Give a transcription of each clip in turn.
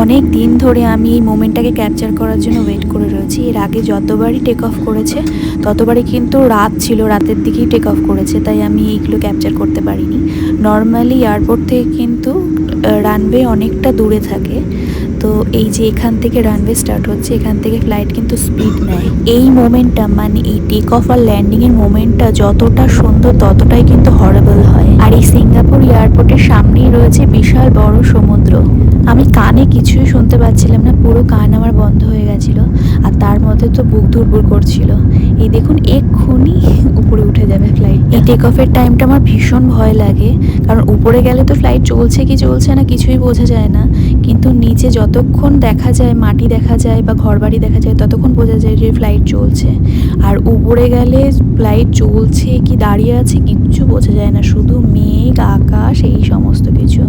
অনেক দিন ধরে আমি এই মোমেন্টটাকে ক্যাপচার করার জন্য ওয়েট করে রয়েছি। এর আগে যতবারই টেক অফ করেছে, ততবারই কিন্তু রাত ছিল, রাতের দিকেই টেক অফ করেছে, তাই আমি এইগুলো ক্যাপচার করতে পারিনি। নর্মালি এয়ারপোর্ট থেকে কিন্তু রানওয়ে অনেকটা দূরে থাকে। তো এই যে এখান থেকে রানওয়ে স্টার্ট হচ্ছে, এখান থেকে ফ্লাইট কিন্তু স্পিড নেয়। এই মোমেন্টটা মানে এই টেক অফ আর ল্যান্ডিংয়ের মোমেন্টটা যতটা সুন্দর, ততটাই কিন্তু হরেবল হয়। আর এই সিঙ্গাপুর সামনেই রয়েছে বিশাল বড় সমুদ্র। আমি কানে কিছুই শুনতে পাচ্ছিলাম না, পুরো কান আমার বন্ধ হয়ে গেছিল আর তার মধ্যে তো বুক ধুরবুর করছিল। এই দেখুন, এক্ষুনি উপরে উঠে যাবে ফ্লাইট এই টেক অফের টাইমটা আমার ভীষণ ভয় লাগে, কারণ উপরে গেলে তো ফ্লাইট চলছে কি চলছে না কিছুই বোঝা যায় না। কিন্তু নিচে যতক্ষণ দেখা যায়, মাটি দেখা যায় বা ঘরবাড়ি দেখা যায়, ততক্ষণ বোঝা যায় যে ফ্লাইট চলছে। আর উপরে গেলে ফ্লাইট চলছে কি দাঁড়িয়ে আছে কিচ্ছু বোঝা যায় না, শুধু মেঘ, আকাশ এই সমস্ত কিছু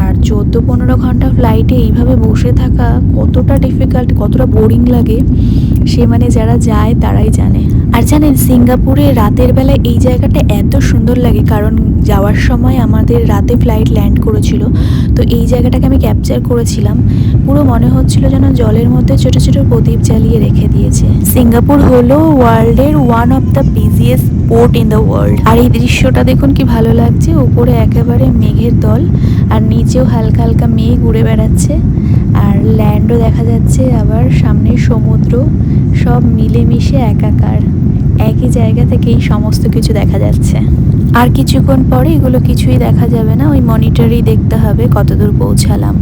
আর চোদ্দ পনেরো ঘণ্টা ফ্লাইটে এইভাবে বসে থাকা কতটা ডিফিকাল্ট কতটা বোরিং লাগে, সে মানে যারা যায় তারাই জানে। আর জানেন, সিঙ্গাপুরে রাতের বেলা এই জায়গাটা এত সুন্দর লাগে, কারণ যাওয়ার সময় আমাদের রাতে ফ্লাইট ল্যান্ড করেছিল। তো এই জায়গাটাকে আমি ক্যাপচার করেছিলাম। পুরো মনে হচ্ছিল যেন জলের মধ্যে ছোট ছোট প্রদীপ জ্বালিয়ে রেখে দিয়েছে। সিঙ্গাপুর হলো ওয়ার্ল্ডের one of the biggest port in the world আর এই দৃশ্যটা দেখুন কি ভালো লাগছে, উপরে একেবারে মেঘের দল, আর নিচেও হালকা হালকা মেঘ উড়ে বেড়াচ্ছে। আর ল্যান্ডও দেখা যাচ্ছে, আবার সামনে সমুদ্র, সব মিলেমিশে একাকার। একই জায়গা থেকে এই সমস্ত কিছু দেখা যাচ্ছে। আর কিছুক্ষণ পরে এগুলো কিছুই দেখা যাবে না, ওই মনিটরেই দেখতে হবে কতদূর পৌঁছালাম।